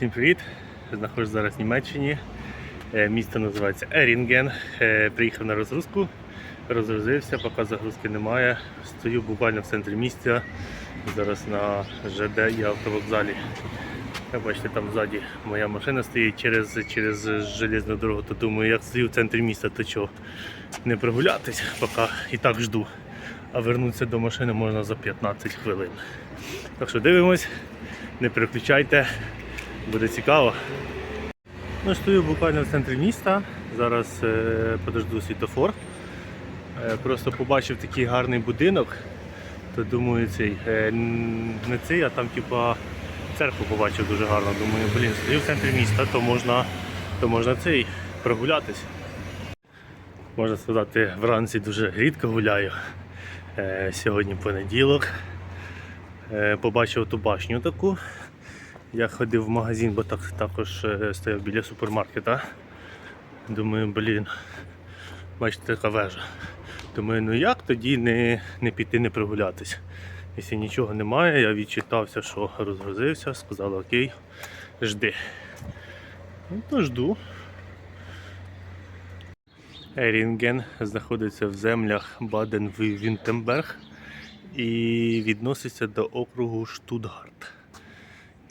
Всім привіт! Знаходжусь зараз в Німеччині. Е, Місто називається Ерінген. Е, Приїхав на розгрузку, розгрузився, поки загрузки немає. Стою буквально в центрі місця. Зараз на ЖД і автовокзалі. Як бачите, там ззаді моя машина стоїть через, через железну дорогу, то думаю, як стою в центрі міста, то чого не прогулятись, поки і так жду. А вернутися до машини можна за 15 хвилин. Так що дивимось, не переключайте, буде цікаво. Ну, стою буквально в центрі міста. Зараз е, подожду світофор. Е, просто побачив такий гарний будинок. То думаю, цей е, не цей, а там типа церкву побачив дуже гарно. Думаю, блін, стою в центрі міста, то можна, то можна цей прогулятись. Можна сказати, вранці дуже рідко гуляю. Е, сьогодні понеділок. Е, побачив ту башню таку. Я ходив в магазин, бо так, також е, стояв біля супермаркета. Думаю, блін, бачите, така вежа. Думаю, ну як тоді не, не піти, не прогулятись. Якщо нічого немає, я відчитався, що розгрузився, сказали окей, жди. Ну, то жду. Ерінген знаходиться в землях Баден-Вюртемберг і відноситься до округу Штутгарт.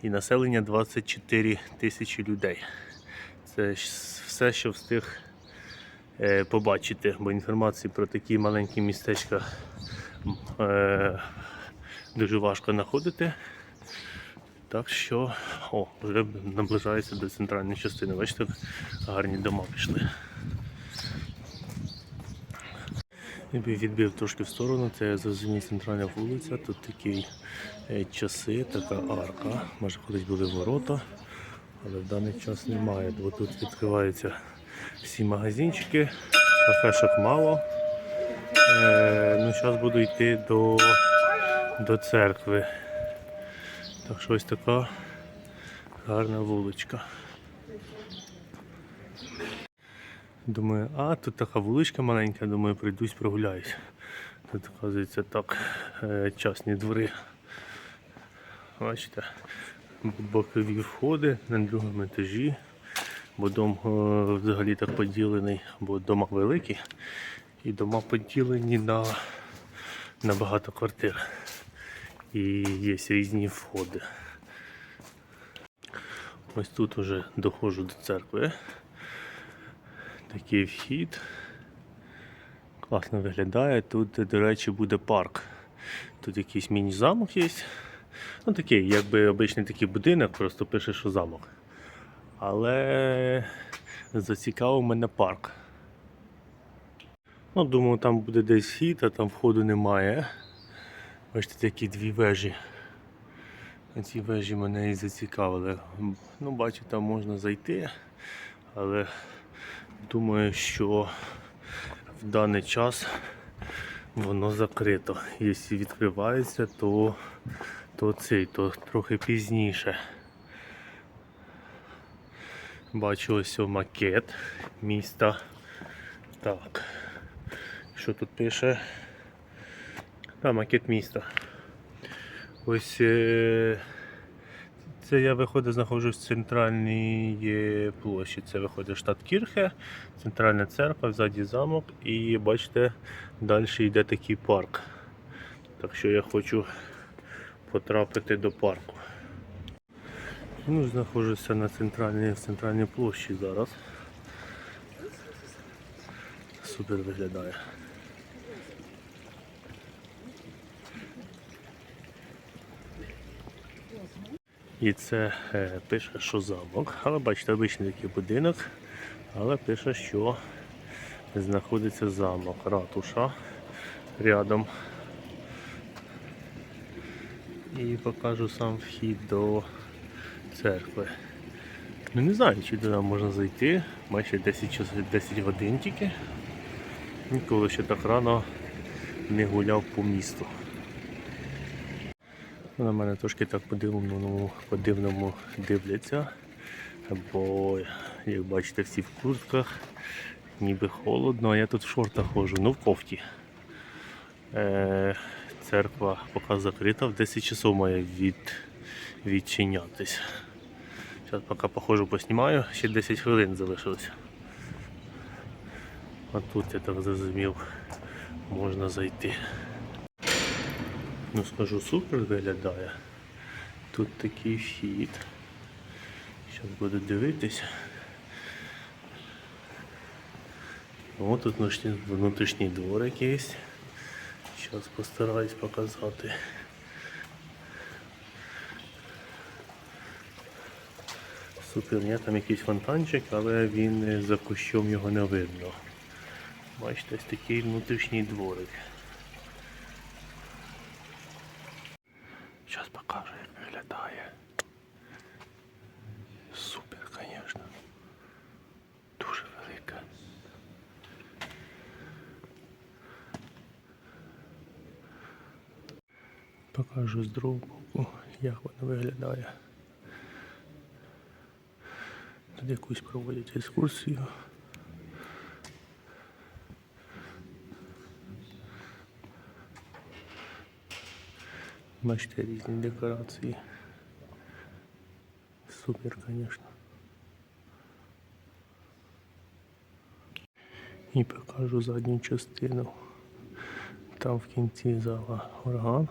І населення 24 тисячі людей. Це все, що встиг е, побачити, бо інформації про такі маленькі містечка е, дуже важко знаходити. Так що, о, вже наближається до центральної частини. Бачите, гарні дома пішли. Я б відбив трошки в сторону, це зрозумів центральна вулиця, тут такі е, часи, така арка. Може колись були ворота, але в даний час немає, бо тут відкриваються всі магазинчики, кафешок мало. Е, ну, Зараз буду йти до, до церкви. Так що ось така гарна вуличка. Думаю, а тут така вуличка маленька, думаю, прийдусь, прогуляюсь. Тут, оказується, так, е, частні двори. Бачите, бокові входи на другому етажі, бо дом е, взагалі так поділений, бо дома великі, і дома поділені на, на багато квартир. І є різні входи. Ось тут уже доходжу до церкви. Такий вхід. Класно виглядає. Тут, до речі, буде парк. Тут якийсь міні-замок є. Ну такий, якби обичний такий будинок, просто пише, що замок. Але зацікавив мене парк. Ну, думаю, там буде десь вхід, а там входу немає. Бачите, такі дві вежі. Ці вежі мене і зацікавили. Ну, бачу, там можна зайти, але Думаю, що в даний час воно закрито. Якщо відкривається, то, то цей, то трохи пізніше. Бачу ось макет міста. Так. Що тут пише? Та, макет міста. Ось е, це я виходить, знаходжусь в центральній е, площі. Це виходить штат Кірхе, центральна церква, ззаді замок і бачите, далі йде такий парк. Так що я хочу потрапити до парку. Ну, знаходжуся на центральній, центральній площі зараз. Супер виглядає. І це е, пише, що замок. Але бачите, обичний такий будинок. Але пише, що знаходиться замок, ратуша рядом. І покажу сам вхід до церкви. Ну не знаю, чи туди можна зайти. Майже 10, час- 10 годин тільки. Ніколи ще так рано не гуляв по місту. На мене трошки так по-дивному, по-дивному дивляться, бо, як бачите, всі в куртках, ніби холодно, а я тут в шортах ходжу, ну в кофті. Е, церква поки закрита, в 10 часов має від, відчинятись. Зараз поки походжу поснімаю, ще 10 хвилин залишилося. А тут я так зрозумів, можна зайти. Ну скажу, супер виглядає. Тут такий вхід. Зараз буду дивитись. О, тут внутрішній, дворик є. Зараз постараюсь показати. Супер, є там якийсь фонтанчик, але він за кущом його не видно. Бачите, ось такий внутрішній дворик. Зараз покажу, як виглядає. Супер, звісно. Дуже велика. Покажу з другого боку, як воно виглядає. Тут якусь проводять екскурсію. Бачите різні декорації. Супер, звісно. І покажу задню частину. Там в кінці зала орган.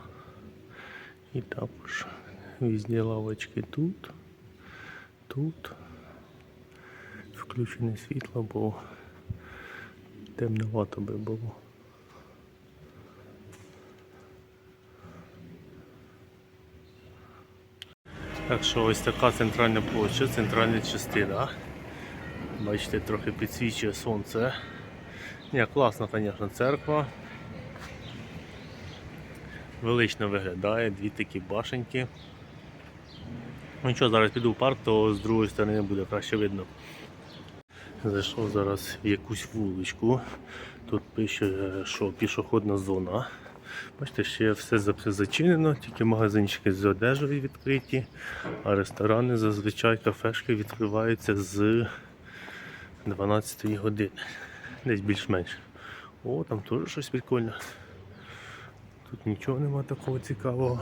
І також везде лавочки тут, тут. Включене світло, бо темновато би було. Так що ось така центральна площа, центральна частина. Бачите, трохи підсвічує сонце. Ні, класна, звісно, церква. Велично виглядає, дві такі башеньки. Ну що, зараз піду в парк, то з другої сторони буде краще видно. Зайшов зараз в якусь вуличку. Тут пише, що пішохідна зона. Бачите, ще все зачинено, тільки магазинчики з одежею відкриті, а ресторани зазвичай кафешки відкриваються з 12 години. Десь більш-менш. О, там теж щось прикольне. Тут нічого нема такого цікавого.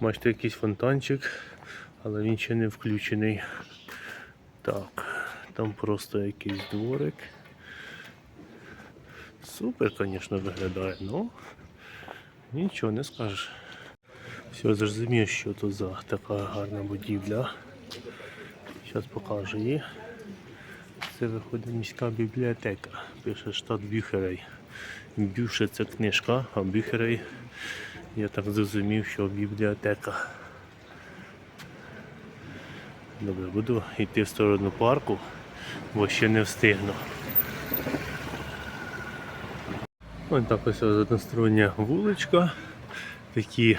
Бачите, якийсь фонтанчик, але він ще не включений. Так, там просто якийсь дворик. Супер, звісно, виглядає, ну нічого не скажеш. Все, зрозумів, що тут за така гарна будівля. Зараз покажу її. Це виходить міська бібліотека. Пише штат Бюхерей. Бюше це книжка, а Бюхерей, я так зрозумів, що бібліотека. Добре, буду йти в сторону парку, бо ще не встигну. Ось так ось одностороння вуличка. Такі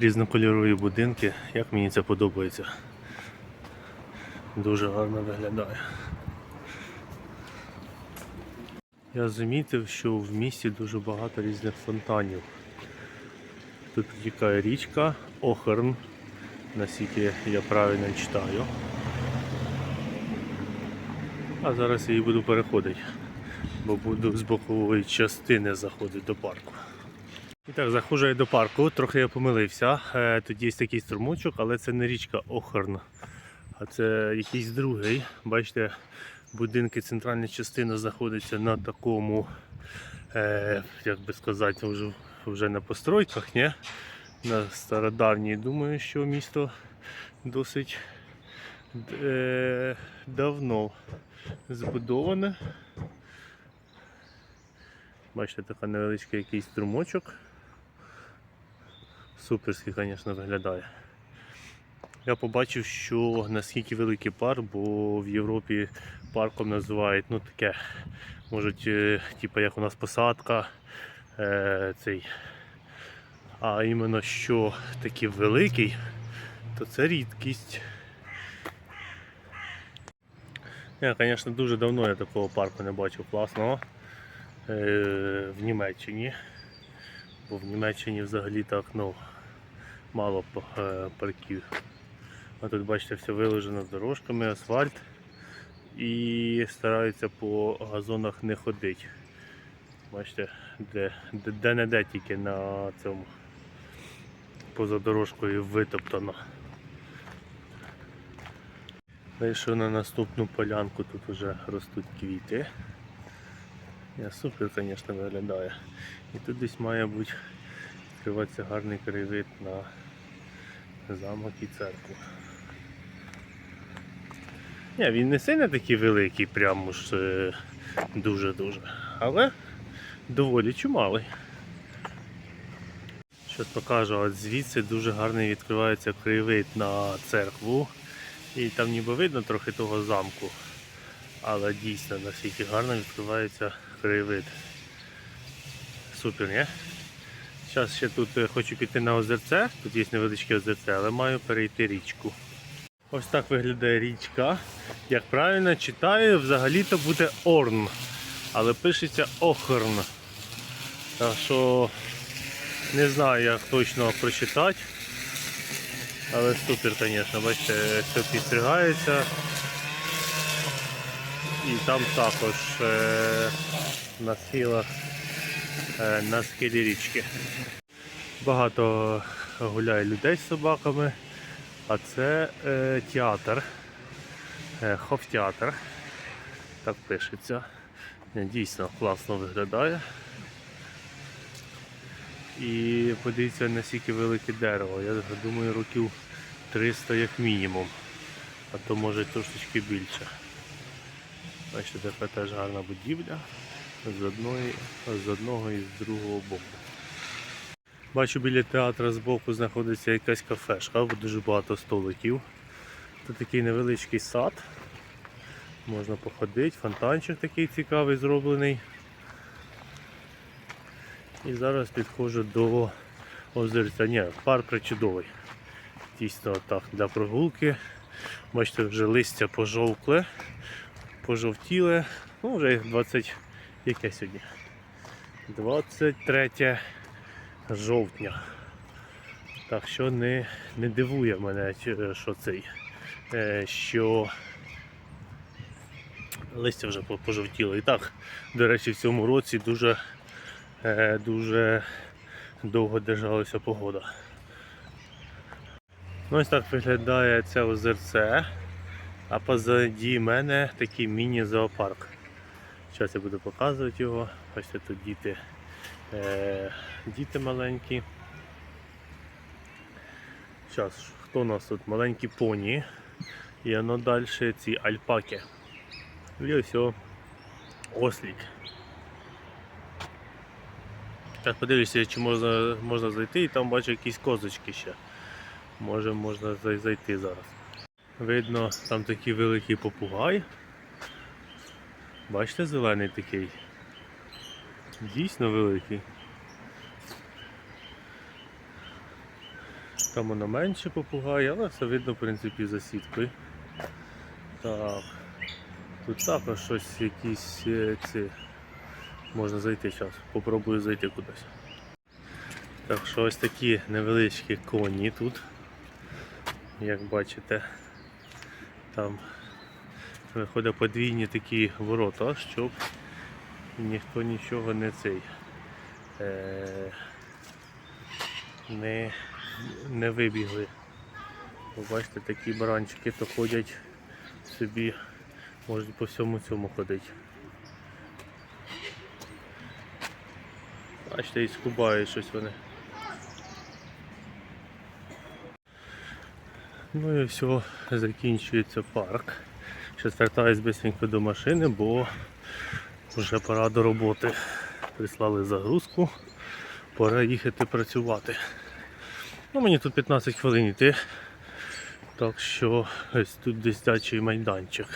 різнокольорові будинки. Як мені це подобається. Дуже гарно виглядає. Я замітив, що в місті дуже багато різних фонтанів. Тут протікає річка Охерн, наскільки я правильно читаю. А зараз я її буду переходити, бо буду з бокової частини заходити до парку. І так, заходжу я до парку, трохи я помилився. Е, Тут є такий струмочок, але це не річка Охерн, а це якийсь другий. Бачите, будинки, центральна частина знаходиться на такому, е, як би сказати, вже, вже на постройках, ні? на стародавній. Думаю, що місто досить е, давно збудоване. Бачите, така невеличкий якийсь струмочок. Суперський, звісно, виглядає. Я побачив, що наскільки великий парк, бо в Європі парком називають ну таке, можуть, е, типу як у нас посадка, е, цей. А іменно що такий великий, то це рідкість. Я, звісно, дуже давно я такого парку не бачив класного в Німеччині. Бо в Німеччині взагалі так ну, мало е, парків. А тут бачите, все виложено дорожками, асфальт. І стараються по газонах не ходити. Бачите, де, де не де тільки на цьому поза дорожкою витоптано. Вийшов на наступну полянку, тут вже ростуть квіти. Я супер, звісно, виглядає. І тут десь має бути відкриватися гарний краєвид на замок і церкву. Ні, він не сильно такий великий, прямо ж е, дуже-дуже. Але доволі чималий. Щось покажу, от звідси дуже гарний відкривається краєвид на церкву. І там ніби видно трохи того замку. Але дійсно наскільки гарно відкривається краєвид. Супер, ні? Зараз ще тут е, хочу піти на озерце, тут є невеличке озерце, але маю перейти річку. Ось так виглядає річка. Як правильно читаю, взагалі-то буде Орн. Але пишеться Охорн. Так що не знаю, як точно прочитати. Але супер, звісно, бачите, все підстригається. І там також е, на схилах, е, на схилі річки. Багато гуляє людей з собаками, а це е, театр, хов-театр. Так пишеться. Дійсно класно виглядає. І подивіться наскільки велике дерево. Я думаю років 300 як мінімум. А то може трошечки більше. Бачите, така теж гарна будівля з, одної, з одного і з другого боку. Бачу біля театру збоку знаходиться якась кафешка, дуже багато столиків. Тут такий невеличкий сад. Можна походити, фонтанчик такий цікавий зроблений. І зараз підходжу до озерця. Ні, парк причудовий. Дійсно так, для прогулки. Бачите, вже листя пожовкле, пожовтіле. Ну, вже 20. Яке сьогодні? 23 жовтня. Так що не, не дивує мене, що цей, е, що листя вже пожовтіло. І так, до речі, в цьому році дуже, е, дуже довго держалася погода. Ну, ось так виглядає це озерце. А позаді мене такий міні-зоопарк. Зараз я буду показувати його. Бачите, тут діти, е, діти маленькі. Зараз, хто у нас тут? Маленькі поні. І воно далі ці альпаки. І ось ослік. Так, подивлюся, чи можна, можна зайти і там бачу якісь козочки ще. Може можна зайти зараз. Видно, там такий великий попугай. Бачите, зелений такий. Дійсно великий. Там воно менше попугай, але все видно, в принципі, за сіткою. Так. Тут також щось якісь е, ці. Можна зайти зараз. Попробую зайти кудись. Так що ось такі невеличкі коні тут. Як бачите, там виходить подвійні такі ворота, щоб ніхто нічого не цей е, не, не вибігли. Бачите, такі баранчики то ходять собі, можуть по всьому цьому ходити. Бачите, і скубають щось вони. Ну і все, закінчується парк. Зараз вертаюсь бисенько до машини, бо вже пора до роботи. Прислали загрузку, пора їхати працювати. Ну, мені тут 15 хвилин йти. Так що ось тут дитячий майданчик.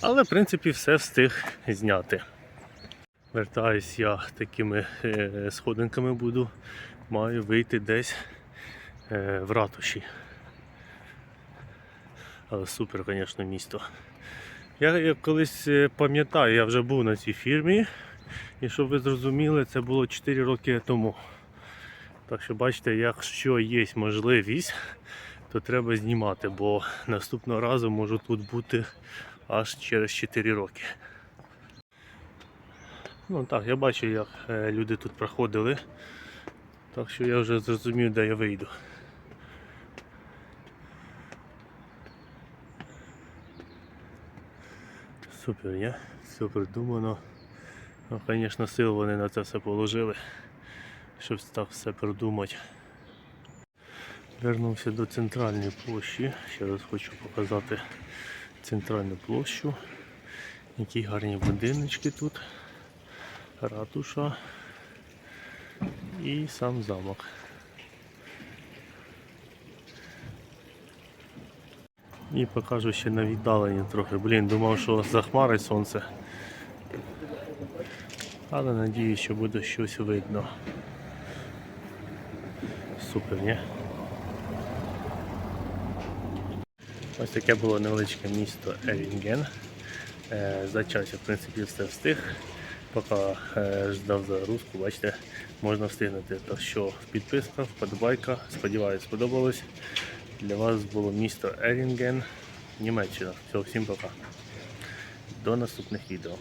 Але в принципі все встиг зняти. Вертаюсь я такими е, сходинками буду. Маю вийти десь е, в ратуші. Але супер, звісно, місто. Я, колись е, пам'ятаю, я вже був на цій фірмі. І щоб ви зрозуміли, це було 4 роки тому. Так що бачите, якщо є можливість, то треба знімати, бо наступного разу можу тут бути аж через 4 роки. Ну так, я бачу, як е, люди тут проходили. Так що я вже зрозумів, де я вийду. Супер, є? Все придумано. Ну, звісно, сил вони на це все положили, щоб так все придумати. Вернувся до центральної площі. Ще раз хочу показати центральну площу. Які гарні будиночки тут. Ратуша і сам замок. І покажу ще на віддаленні трохи. Блін, думав, що захмарить сонце. Але надіюсь, що буде щось видно. Супер, ні? Ось таке було невеличке місто Ерінген. Е, За час в принципі все встиг. Поки е, ждав загрузку, бачите, можна встигнути. Так що підписка, вподобайка. Сподіваюсь, сподобалось. Для вас було місто Ерінген, Німеччина. Всього всім пока. До наступних відео.